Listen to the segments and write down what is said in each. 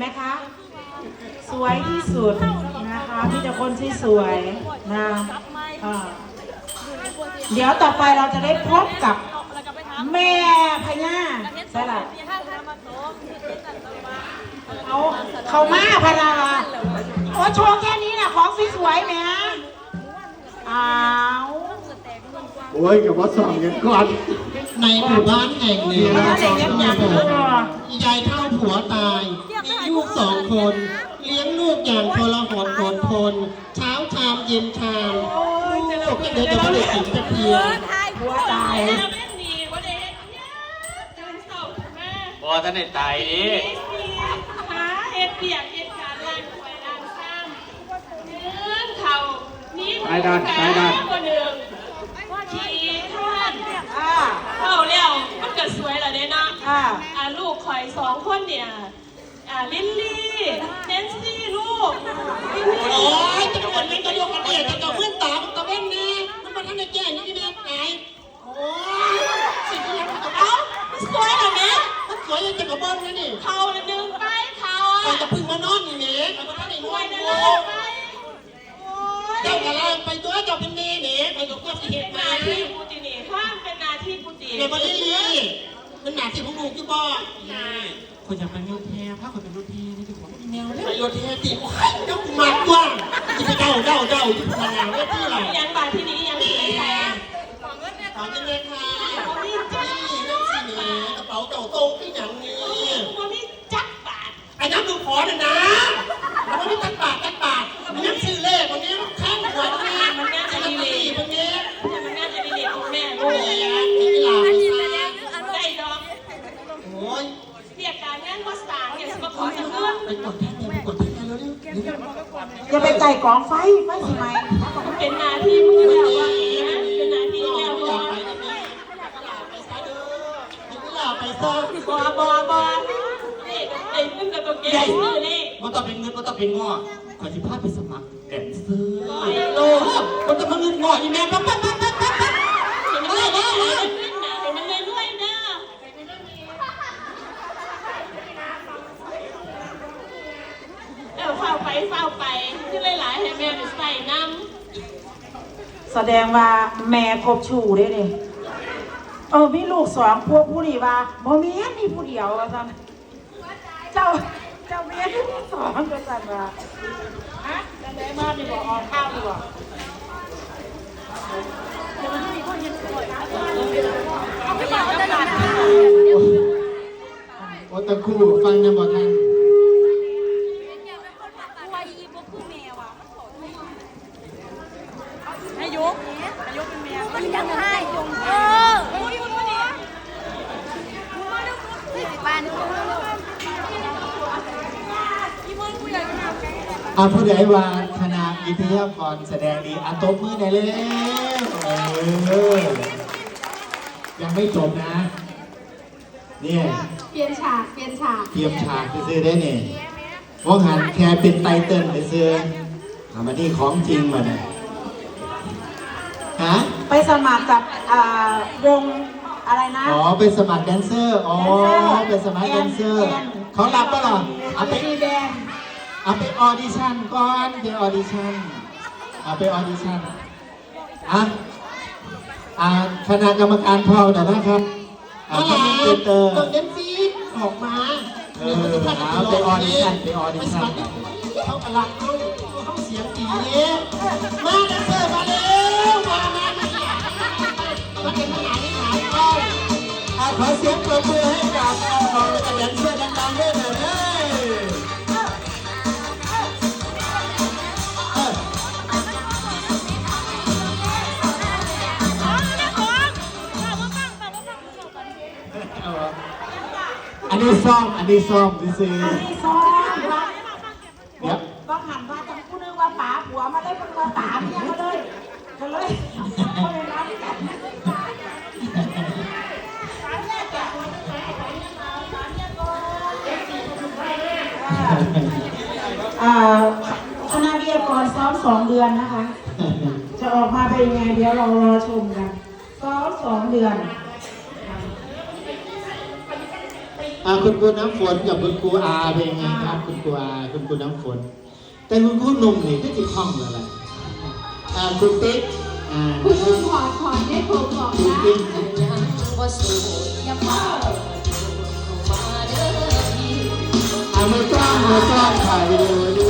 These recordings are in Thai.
ไหมคะ สวยที่สุดนะคะมีแต่คนที่สวยๆนะอ่าเดี๋ยวต่อไปเราจะได้พบกับแม่พญาใช่ละเอาเขามาพาราโอ้โชว์แค่นี้นะของสวยๆแหม่อ้าวโอ้ยกับว่าสองกันก่อนในหมู่บ้านแห่งหนึ่งมันอะไรเงี้ยอย่างนี้ยายเท่า ผัวตาย มีลูกสองคน เลี้ยงลูกอย่างทรหดอดทนเช้าชามเย็นชามลูกเดี๋ยวจะไม่ได้กินจะเพียงหัวตายบอท่านได้ตายดิหาเอ็ดเปียกเอ็ดการล้างถ้วยล้างชามเนื้อเข่านี้คนหนึ่งขี่ท่าน อ่า เข้าแล้วมันก็สวยและเด้เนาะ อ่าอ่าลูกข่อยสองคนเนี่ยอ่าลิลลี่เนนซี่ลูกลิลลี่ โอ้ยจะเป็นเล่นตัวเดียวกันเนี่ยจะกับเพื่อนตามตะเว้นแน่มันมาทำในแก่นี่แม่ไหนโอ้ยสิ่งที่ยังกับเอ้ามันสวยเหรอแม่มันสวยยังจะกับเบิ้ลนะนี่เข่าละหนึ่งไปเข่าใครอะจะพึ่งมานอนนี่แม่ใครมาทำในสหัววยนะโอ้เลยไปโอ้ยเจ้ากระลางไปตัวเจ้าเป็นเน่เนี่ยไปกับก็สิเหเป็ตุนหมานาที่กูจีนี่ข้ามเป็นหนาที่กูจีเดี๋ยวมาเรื่ อยากสิพวกลูกอยู่บ่คนอยากเป็นรถแท้ถ้าคนเป็นโยเท้นี่คือของอีเมลเลยโยเทติโอ้ยเจ้ากูมากว้างจะไปเดาเดาเดาที่พลังงานเรื่องที่อะไรยังบาทที่นี้ยังไม่ได้แท้ขอเงินเลยค่ะนี่จ้านี่นั่นสิเนี่กระเป๋าเต่าโตขึ้นอย่างนี่วันนี้จักบาทไอ้น้ำดูขอน่ะนะ อย่าไปไก่กองไฟไฟสิไหมเป็นนาที่มึงแล้ววะนะเป็นนาที่แล้วอวะยากไปได้ไหมไปซะเด้อไม่อยาบอบอบอนี่ไอ้มึงกับตัวเก่งนี่มันต้องเป็นเงินมันต้องเป็นงอขอสิพาไปสมัครแดนเซอร์โลมันต้องมาเงินงออีแม่ปั๊บปั๊บ เห็นมันเลยได้เห็นมันเลยรวยเด้อเออ เฝ้าไปเฝ้าไปขึ้นหลายๆให้แม่ไปใส่น้ำแสดงว่าแม่ครบชูได้เลยเออมีลูกสองพวกผู้ดีว่าบ่มีมีผู้เดียวว่าซั่นเจ้าเจ้าเมียที่สองก็สั่นว่าฮะจะได้มาดีบ่ออกข้าวดีบ่โอ้ตะคู่ฟังยังบ่ทัน อายุอายุ เป็นแมวมันยังให้เอออุ้ยมันนี่สี่สิบบาทนี่พี่มอนกูอยากทำไงอาผู้ใดว่าคณะวิทยากรแสดงดีอาตบมือได้เลยเออยังไม่จบนะ เนี่ยเปลี่ยนฉากเปลี่ยนฉากเตรียมฉากซื้อได้เนี่ยว่าหันแค่เป็นไตเติ้ลซื้อเอามาที่ของจริงมาเนี่ยฮะ สมัครกับอ่าวงอะไรนะ อ๋อเป็นสมัครแดนเซอร์ อ๋อเป็นสมัครแดนเซอร์ เขารับก็หรอเอาไปมีแบนเอาไปออดิชั่นก่อนไปออดิชั่นเอาไปออดิชั่นอะอ่าคณะกรรมการพอแต่นะครับอ่าคอมเมนเตอร์เดนซีออกมาเออเอาไปออดิชั่นไปออดิชั่น เขากำลังเขาเขาเสียงดีมาแดนเซอร์มาเร็ว อะขอเสียงปรบมือให้กับน้องๆแดนเซอร์ดังๆด้วยหน่อยเด้อเออเอาวะอันนี้ซ่อม อันนี้ซ่อมซื้ออันนี้ซ้อมว่า เดี๋ยว ว่าหันว่าต้องพูดนึงว่าป๋าผัวมาเลยเป็นว่าป๋าเมียมาเลยก็เลยก็เลยรับกัน อ่าคณะวิทยากรซ้อมสองเดือนนะคะ จะออกมาเป็นยังไงเดี๋ยวเรารอชมกันซ้อมสองเดือนอ่าคุณครูน้ำฝนกับคุณครูอาเป็นไงครับ คุณครูอาคุณครูน้ำฝน แต่คุณครูหนุ่มนี่ก็จะคล่องแล้วล่ะอ่าคุณติ๊กอ่าคุณลุงขอขอให้ผมบอกคุณนะติ๊กว่าสูดอย่าเฝ้ามาเด้อพี่อ่ามือกล้อง มือกล้องถ่ายวิดีโอไว้ด้วย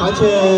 ม่ม